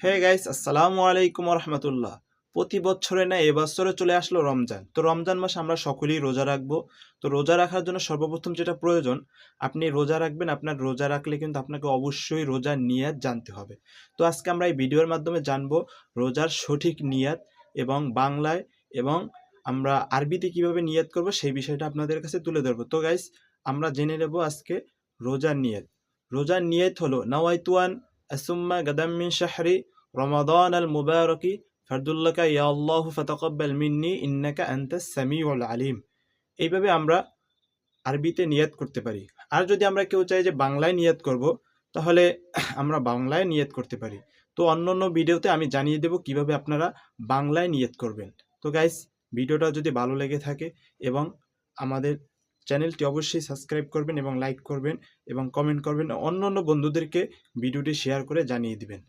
Hey guys আসসালামু আলাইকুম রহমতুল্লাহ প্রতি বছরে না এবছরে চলে আসলো রমজান। তো রমজান মাসে আমরা সকলেই রোজা রাখব। তো রোজা রাখার জন্য সর্বপ্রথম যেটা প্রয়োজন, আপনি রোজা রাখবেন, আপনার রোজা রাখলে কিন্তু আপনাকে অবশ্যই রোজার নিয়াত জানতে হবে। তো আজকে আমরা এই ভিডিওর মাধ্যমে জানব রোজার সঠিক নিয়াত এবং বাংলায় এবং আমরা আরবিতে কীভাবে নিয়াত করব সেই বিষয়টা আপনাদের কাছে তুলে ধরবো। তো গাইস আমরা জেনে নেব আজকে রোজার নিয়ত। রোজার নিয়ত হলো, নওয়াইতুয়ান আসুম্মা গাদাম্মিন শাহরি রমাদান আল মুবারকি ফারদুল্লাকা ইয়া আল্লাহ ফাতাকাব্বাল মিন্নি ইন্নাকা আনতাস সামিউল আলিম এইভাবে আমরা আরবিতে নিয়ত করতে পারি। আর যদি আমরা কেউ চাই যে বাংলায় নিয়ত করব, তাহলে আমরা বাংলায় নিয়ত করতে পারি। তো অন্য অন্য ভিডিওতে আমি জানিয়ে দেব কীভাবে আপনারা বাংলায় নিয়ত করবেন। তো গাইস ভিডিওটা যদি ভালো লেগে থাকে এবং আমাদের চ্যানেলটি অবশ্যই সাবস্ক্রাইব করবেন এবং লাইক করবেন এবং কমেন্ট করবেন। অন্য অন্য বন্ধুদেরকে ভিডিওটি শেয়ার করে জানিয়ে দিবেন।